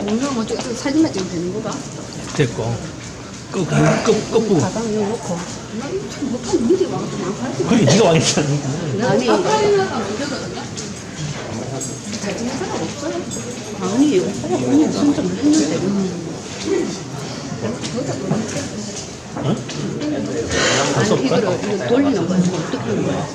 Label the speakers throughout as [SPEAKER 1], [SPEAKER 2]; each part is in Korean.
[SPEAKER 1] 오늘 뭐 저- 저 사진만 찍으면 되는 거다.
[SPEAKER 2] 됐고 끝, 끝, 끝, 끝부분
[SPEAKER 1] 가방 여기 놓고. 나 이거 참 못하는 일이 와가지고 안 가르쳐.
[SPEAKER 2] 그게 네가 왕이잖아
[SPEAKER 1] 아니. 잘 찍는 사람 없어요? 아니, 오빠가 본인 선정을 했는데.
[SPEAKER 2] 응?
[SPEAKER 1] 아니, 이거를 이거 돌리는 거야. 어떻게 하는 거야?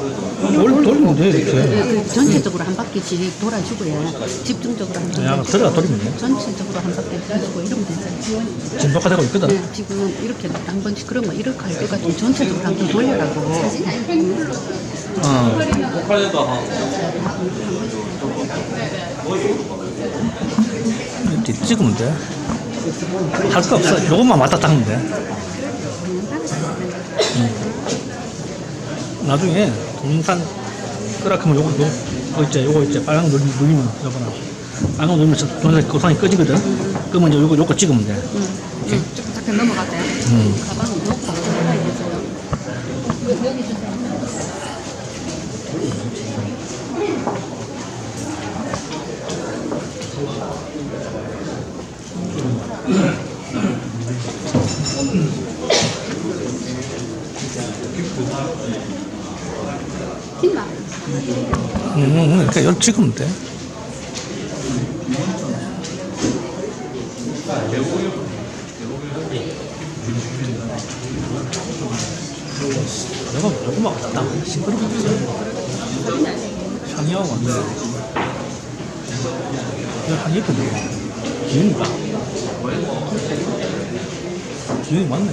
[SPEAKER 2] 돌, 돌리면 돼 이렇게
[SPEAKER 1] 네, 전체적으로 한 바퀴 씩 돌아주고요. 집중적으로
[SPEAKER 2] 한야
[SPEAKER 1] 바퀴.
[SPEAKER 2] 들어가 돌리면 돼
[SPEAKER 1] 전체적으로 한 바퀴 돌아주고 이러면 되잖아.
[SPEAKER 2] 진도화되고 있거든
[SPEAKER 1] 네, 지금 이렇게 한 번씩 그런 거 이렇게 할 때가 좀 전체적으로 한 번 돌려라고.
[SPEAKER 2] 어. 이렇게 찍으면 돼. 할 거 없어. 요것만 왔다 닦으면 돼. 응. 나중에 동영상 끄라크면 요거, 요거, 요거 있지, 요거 있지. 빨간 거 누르- 누르면, 요거나. 빨간 거 누르면 저- 동영상 고상이 꺼지거든. 그러면 이제 요거, 요거 찍으면 돼.
[SPEAKER 1] 응, 응, 조금 잠깐 넘어갔대요.
[SPEAKER 2] 응.
[SPEAKER 1] 가방 놓고 들어가야 되죠. 여기 주세요. 힘나.
[SPEAKER 2] 응, 응, 응. 그러니까 여기 찍으면 돼. 내가 조금만 왔다 닦아. 시끄러워. 상의하고 왔네. 야, 한 예쁜데. 기운이가. 기운이 많네.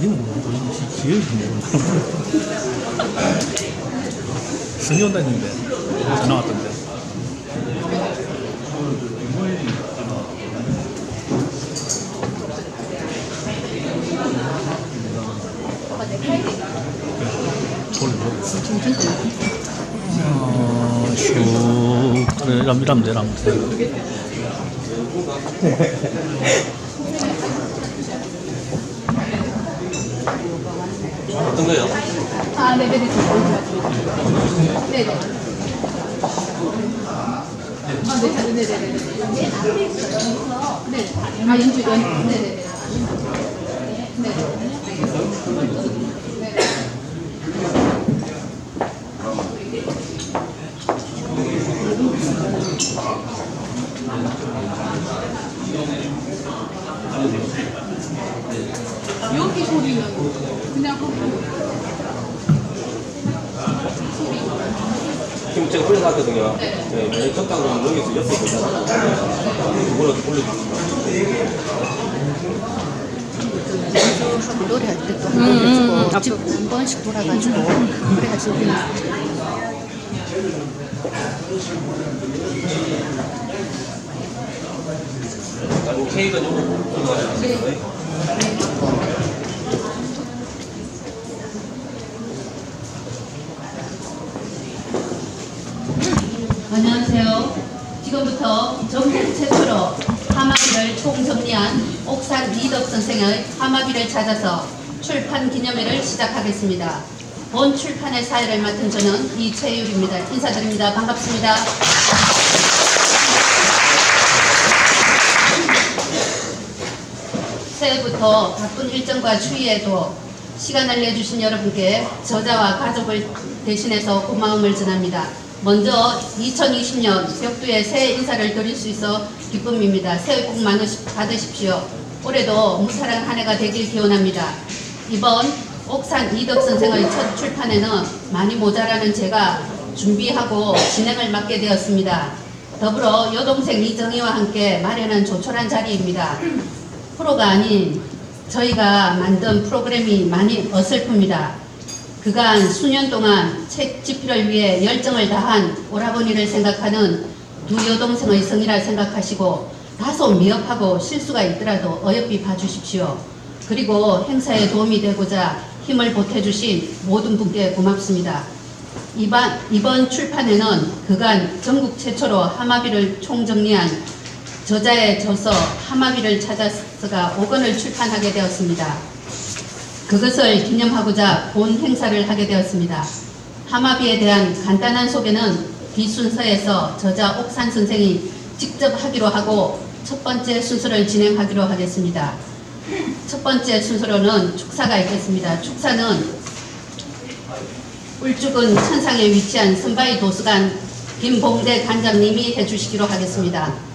[SPEAKER 2] 니는 뭐, 기운이 뭐. 승리 온다 했는데. 전화 왔던데. 어, 슉. 그래, 이러면, 이러면 돼, 이러면 돼.
[SPEAKER 3] 어떤 거요?
[SPEAKER 1] 아, 네네. 아, 네, 네 네 네. 네. 아, 연주, 연, 네네 네. 네. 여기 소리는 그냥.
[SPEAKER 3] 지금 제가 올려놨거든요. 네, 만약 적당하면 여기서 옆에 있잖아요. 그걸 어떻게 올려주세요?
[SPEAKER 1] 하고 노래할 때도 한 번, 집, 한 번씩 돌아가지고 그래야지 우리
[SPEAKER 3] 나중에 케이크는 요거 올라가시면 돼요.
[SPEAKER 4] 안녕하세요. 지금부터 전국 최초로 하마비를 총정리한 옥산 이덕 선생의 하마비를 찾아서 출판 기념회를 시작하겠습니다. 본 출판의 사회를 맡은 저는 이채율입니다. 인사드립니다. 반갑습니다. 새해부터 바쁜 일정과 추위에도 시간을 내주신 여러분께 저자와 가족을 대신해서 고마움을 전합니다. 먼저 2020년 벽두에 새해 인사를 드릴 수 있어 기쁨입니다. 새해 복 많이 받으십시오. 올해도 무사랑 한 해가 되길 기원합니다. 이번 옥산 이덕 선생의 첫 출판에는 많이 모자라는 제가 준비하고 진행을 맡게 되었습니다. 더불어 여동생 이정희와 함께 마련한 조촐한 자리입니다. 프로가 아닌 저희가 만든 프로그램이 많이 어설픕니다. 그간 수년 동안 책 집필을 위해 열정을 다한 오라버니를 생각하는 두 여동생의 성이라 생각하시고 다소 미흡하고 실수가 있더라도 어여삐 봐주십시오. 그리고 행사에 도움이 되고자 힘을 보태주신 모든 분께 고맙습니다. 이번, 이번 출판에는 그간 전국 최초로 하마비를 총정리한 저자의 저서 하마비를 찾아서가 5권을 출판하게 되었습니다. 그것을 기념하고자 본 행사를 하게 되었습니다. 하마비에 대한 간단한 소개는 비순서에서 저자 옥산 선생이 직접 하기로 하고 첫 번째 순서를 진행하기로 하겠습니다. 첫 번째 순서로는 축사가 있겠습니다. 축사는 울주군 천상에 위치한 선바위 도서관 김봉대 관장님이 해주시기로 하겠습니다.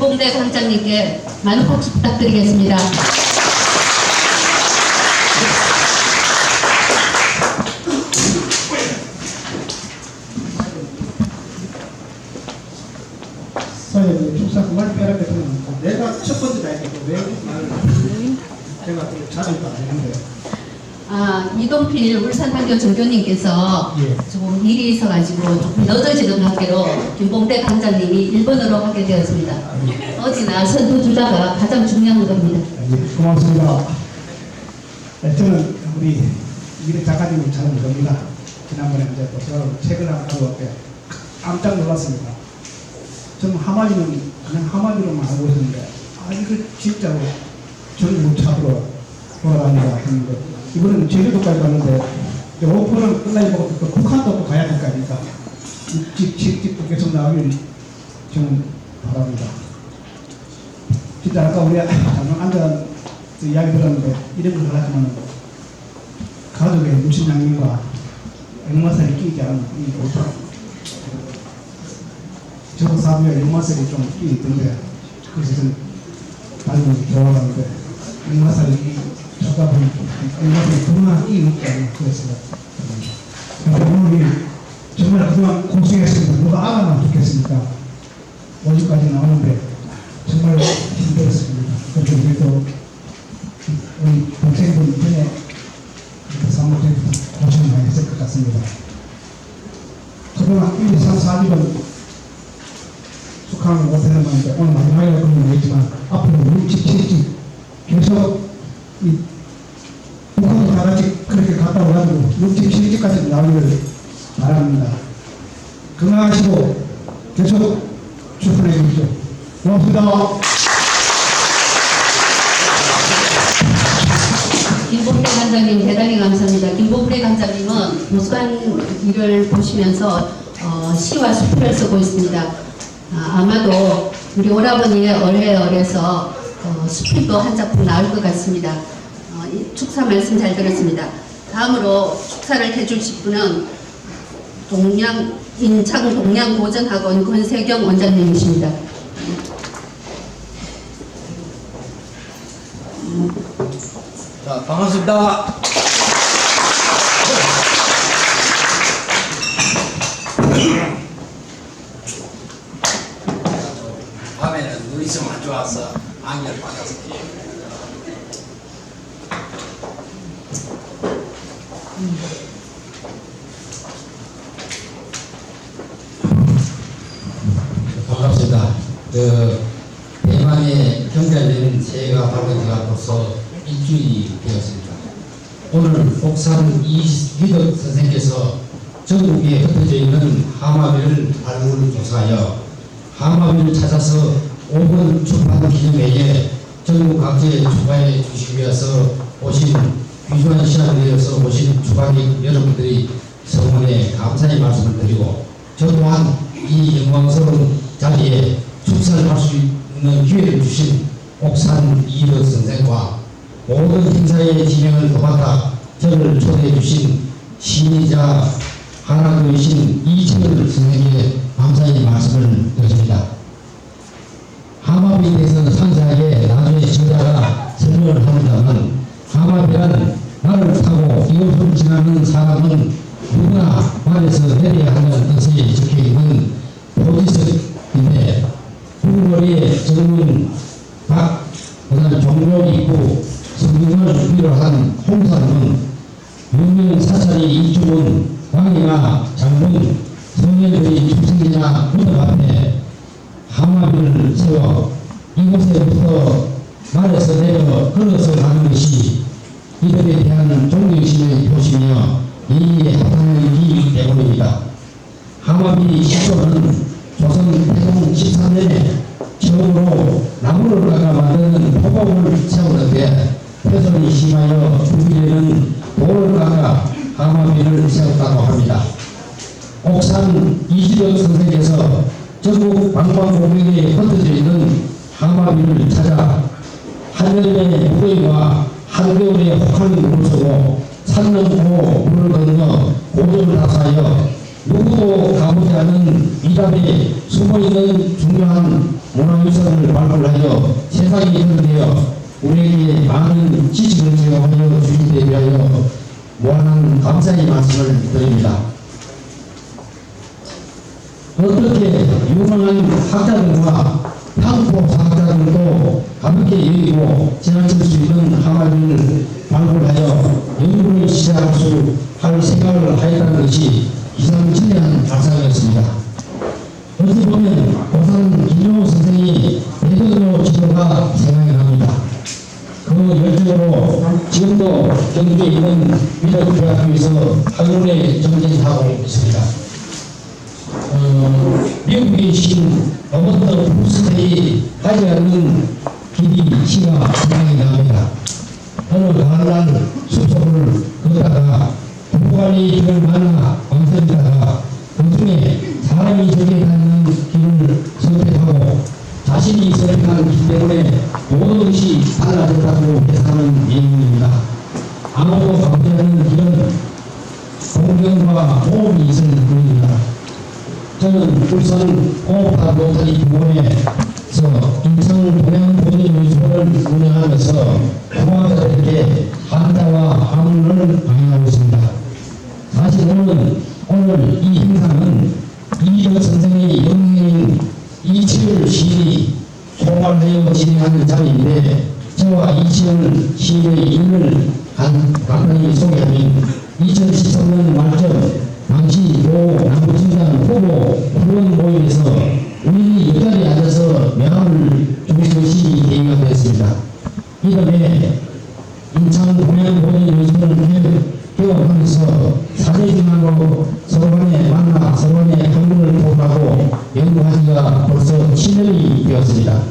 [SPEAKER 4] 김봉대 관장님께 많은 박수 부탁드리겠습니다.
[SPEAKER 5] 사회의 축사 그말 빼라게 되면 내가 첫 번째 나이니까 왜 말을 제가 또 자주 안 되는데
[SPEAKER 4] 아, 이동필 울산학교 전교님께서
[SPEAKER 5] 예.
[SPEAKER 4] 조금 일이 있어가지고 조금 늦어지는 관계로 김봉대 관장님이 1번으로 하게 되었습니다. 어디나 선두 주자가 가장 중요한 겁니다.
[SPEAKER 5] 예, 고맙습니다. 네, 저는 우리 이래 작가님을 잘 모릅니다. 지난번에 이제 또 제가 책을 하나 가져왔대 깜짝 놀랐습니다. 저는 하마디는 그냥 하마디로만 알고 있었는데 아 이거 진짜로 전국 차도로 돌아다니다 했는데 이번에는 제주도까지 갔는데 오픈은 끝나고 또 북한도 또 가야 될 거 아닙니까? 집, 집, 집도 계속 나오길 저는 바랍니다. 진짜 아까 우리 잠깐 앉아 이야기 들었는데 이런 걸 하려면 가족의 무신양님과 액마살이 끼지 않은 이 오토 저도 사부에 액마살이 좀 끼 있던데 그래서 좀 다니면서 좋아하는데 액마살이 이 저다 보니 액마살이 그만 끼 있는 게 아니고 그랬어요. 근데 오늘 정말 그동안 고생했습니다. 누가 알아만 좋겠습니까? 어디까지 나오는데 정말 힘들었습니다. 그래서 우리도 우리 동생분 전에 사무실 고생 많이 했을 것 같습니다. 그동안 1, 2, 3, 4, 6은 숙항을 못했는데 오늘 마지막에 그런 얘기지만 앞으로 6, 7, 7집 계속 이 북한도 다 같이 그렇게 갔다 와가지고 6, 7, 7집까지 나오기를 바랍니다. 건강하시고 계속 출근해 주십시오. 고맙습니다.
[SPEAKER 4] 김봉대 관장님 대단히 감사합니다. 김봉대 관장님은 도서관 일을 보시면서 어, 시와 수필을 쓰고 있습니다. 아, 마도 우리 오라버니의 얼레얼에서 어, 수필도 한 작품 나올 것 같습니다. 어, 이 축사 말씀 잘 들었습니다. 다음으로 축사를 해주실 분은 동양 인창 동양 고전학원 권세경 원장님이십니다.
[SPEAKER 6] 자, 반갑습니다. 밤에는 눈이 좀 안 좋아서 안개를 받아서 반갑습니다. 그 대만의 경찰들은 새해가 밝아져서 일주일이 되었습니다. 오늘 옥산 이휘덕 선생께서 전국에 흩어져 있는 하마비를 발굴 조사하여 하마비를 찾아서 5번 출판 기념회에 전국 각지에 출판해 주시기 위해서 오신 귀중한 시간을 내어서 오신 출판객 여러분들이 성원에 감사의 말씀을 드리고 저 또한 이 영광스러운 자리에 축사를 할 수 있는 기회를 주신 옥산 이덕 선생과 모든 행사의 진행을 도맡아 저를 초대해 주신 신의자 하나교이신 이철 선생에게 감사의 말씀을 드립니다. 하마비에 대해서 상세하게 나중에 저자가 설명을 합니다만 하마비란 말을 타고 이곳을 지나는 사람은 누구나 말에서 내려야 하는 뜻이 적혀있는 보지석인데 후머리에 젊은 박 그다음 종로 있고 성경을 준비로 한 홍사는 유명 사찰이 이쪽은 왕이나 장군 성녀들이 축생이나 무덤 앞에 하마비를 세워 이곳에부터 말에서 내려 걸어서 가는 것이 이들에 대한 존경심의 표시며 이에 합당한 일이기 때문입니다. 하마비 시조는 조선 태종 13년에 처음으로 나무를 깎아 만드는 포복을 세우는데 훼손이 심하여 주기에는 돌을 깎아 하마비를 세웠다고 합니다. 옥산 이지덕 선생께서 전국 방방곡곡에 흩어져 있는 하마비를 찾아 한여름의 무더위와 한겨울의 혹한 물을 쓰고 산 넘고 물을 건너 고도를 다사하여 누구도 가보지 않은 이답에 숨어있는 중요한 문화유산을 발굴하여 세상에 전되어 우리에게 많은 지식을 제공하여 주신 데 위하여 무한한 감사의 말씀을 드립니다. 어떻게 유명한 학자들과 향토 사학자들도 가볍게 여기고 지나칠 수 있는 항아리를 발굴하여 연구를 시작할 수 할 생각을 하였다는 것이 기상천외한 발상이었습니다. 어찌 보면 고산 김용호 선생이 대표로 지도가 생각이 납니다. 그 열정으로 지금도 경주에 있는 미덕대학교에서 학문에 정진하고 있습니다. 어, 미국에 계신 로버트 하지 않는 길이 시가 생각이 납니다. 어느 가을날 숲속을 걷다가 부부간이 길을 만나 왕성이다가 그 중에 사람이 저기 다니는 길을 선택하고 자신이 선택한 길 때문에 모든 것이 달라졌다고 해석하는 내용입니다. 아무도 가지 않는 길은 공경과 도움이 있을 뿐입니다. 저는 울산 공업화 로터리 부문에서 인천 동양 보존 유소를 운영하면서 공화자들에게 한자와 한문을 강의하고 있습니다. 사실 오늘, 오늘 이 행사는 이희덕 선생의 영예인 이치열 시인이 총괄하여 진행하는 자리인데 저와 이치열 시인의 간, 간단히 소개하면 2013년 말쯤 당시 모 남부진장 후보 후원 모임에서 우리 옆자리에 앉아서 명함을 주신 것이 계기가 되었습니다. 이름에 인천 동양 모든 요즘을 개업하면서 사제지만으로 서로 간에 만나 서로 간에 한문을 보하고 연구하기가 벌써 7년이 되었습니다.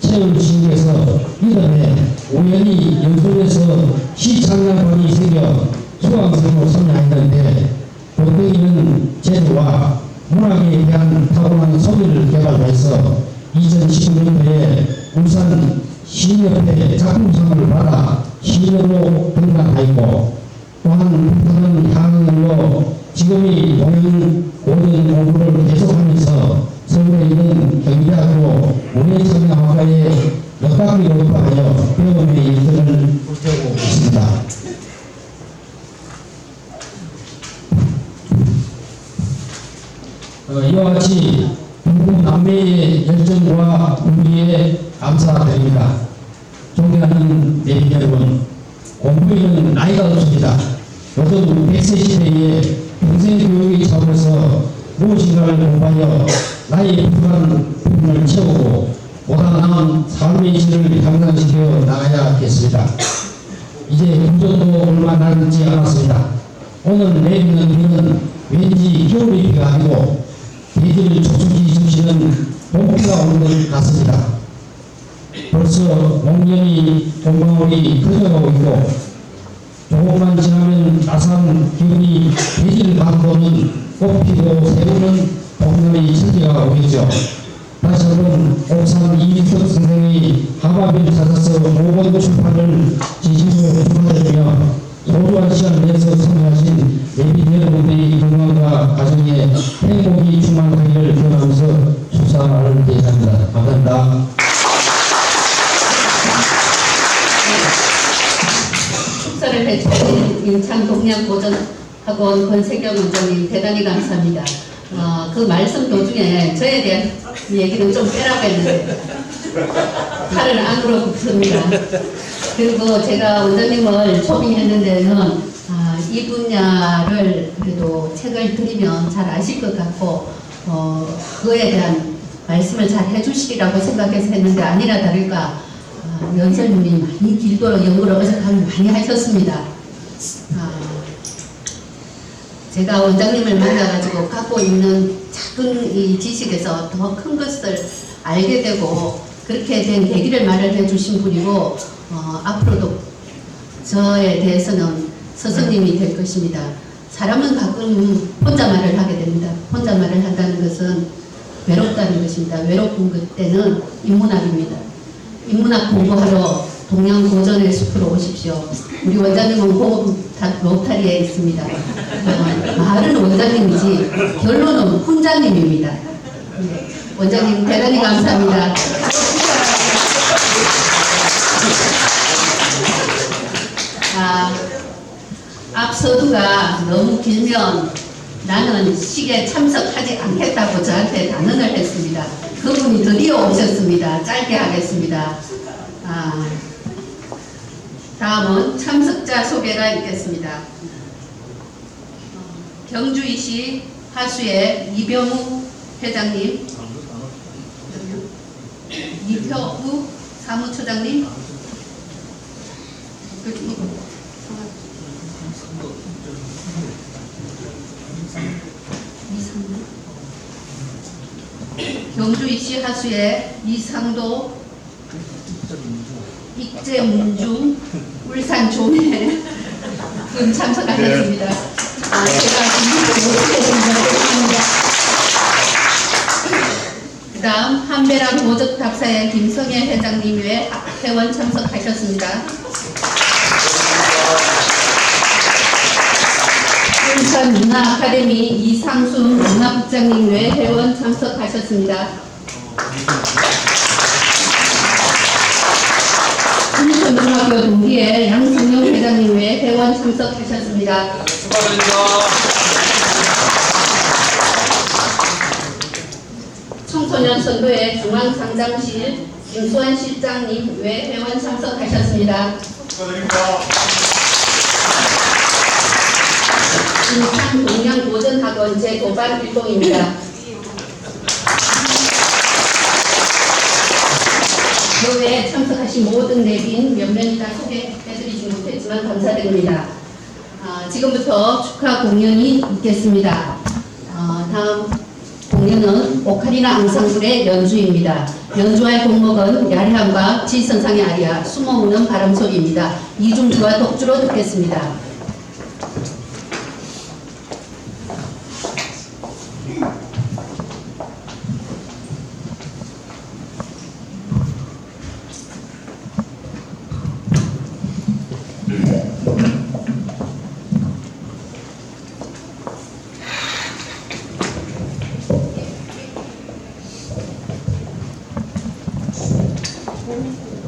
[SPEAKER 6] 최근 시국에서 이름에 우연히 연수에서 시창량관이 생겨 수강생으로 참여했는데 본대기는 제도와 문학에 대한 타고난 소비를 개발해서 2016년도에 울산 시인협회 작품상을 받아 시인으로 등단하였고 또한 불타는 향으로 지금이 동양 고등 공부를 왠지 겨울의 비가 아니고 대지를 촉촉히 숨쉬는 봄비가 오는 것 같습니다. 벌써 목련이 동방울이 터져가고 있고 조금만 지나면 따스한 기운이 대지를 감도는 꽃피고 새우는 봄날의 천지가 오겠죠. 다시 한번 옥산 이민석 선생의 하바비를 찾아서 모건 출판을 진심으로 축하드리며 소중한 시간 내서 참여하신 예비 여러분들의 건강과 가정에 행복이 충만하기를 기원하면서 축사를 대합니다. 감사합니다.
[SPEAKER 4] 축사를 해주신 인창 동양보전학원 권세경 원장님 대단히 감사합니다. 어, 그 말씀 도중에 저에 대한 얘기는 좀 빼라고 했는데 팔을 안으로 굽습니다. 그리고 제가 원장님을 초빙했는 데는 아, 이 분야를 그래도 책을 드리면 잘 아실 것 같고 어, 그에 대한 말씀을 잘 해주시리라고 생각해서 했는데 아니나 다를까 아, 연설님이 많이 길도록 연구를 어색하게 많이 하셨습니다. 아, 제가 원장님을 만나가지고 갖고 있는 작은 이 지식에서 더 큰 것을 알게 되고 그렇게 된 계기를 마련해 주신 분이고 어, 앞으로도 저에 대해서는 스승님이 될 것입니다. 사람은 가끔 혼자 말을 하게 됩니다. 혼자 말을 한다는 것은 외롭다는 것입니다. 외롭은 그때는 인문학입니다. 인문학 공부하러 동양 고전의 숲으로 오십시오. 우리 원장님은 고 로타리에 있습니다. 어, 말은 원장님이지 결론은 훈장님입니다. 네, 원장님 대단히 감사합니다. 앞서두가 너무 길면 나는 식에 참석하지 않겠다고 저한테 단언을 했습니다. 그분이 드디어 오셨습니다. 짧게 하겠습니다. 아, 다음은 참석자 소개가 있겠습니다. 경주이시 하수의 이병우 회장님, 이표우 사무처장님, 그, 이거, 성함. 이상도 경주 이시 하수의 이상도 익재문중 울산 조매 분 참석하셨습니다. 아, 제가. 그 다음 한배랑 모적답사의 김성애 회장님 외 회원 참석하셨습니다. 울산 문화 아카데미 이상순 문화국장님 외 회원 참석하셨습니다. 인천중학교 동기의 양성영 회장님 외 회원 참석하셨습니다. 청소년 선도회 중앙상장실 김수환 실장님 외 회원 참석하셨습니다. 인천 동양 고전학원 제 도반 일동입니다. 교회에 참석하신 모든 내빈 몇 명이 다 소개해드리지 못했지만 감사드립니다. 아, 지금부터 축하 공연이 있겠습니다. 아, 다음 공연은 오카리나 앙상블의 연주입니다. 연주할 곡목은 야리함과 지선상의 아리아, 숨어오는 바람 소리입니다. 이중주와 독주로 듣겠습니다.
[SPEAKER 7] Thank you.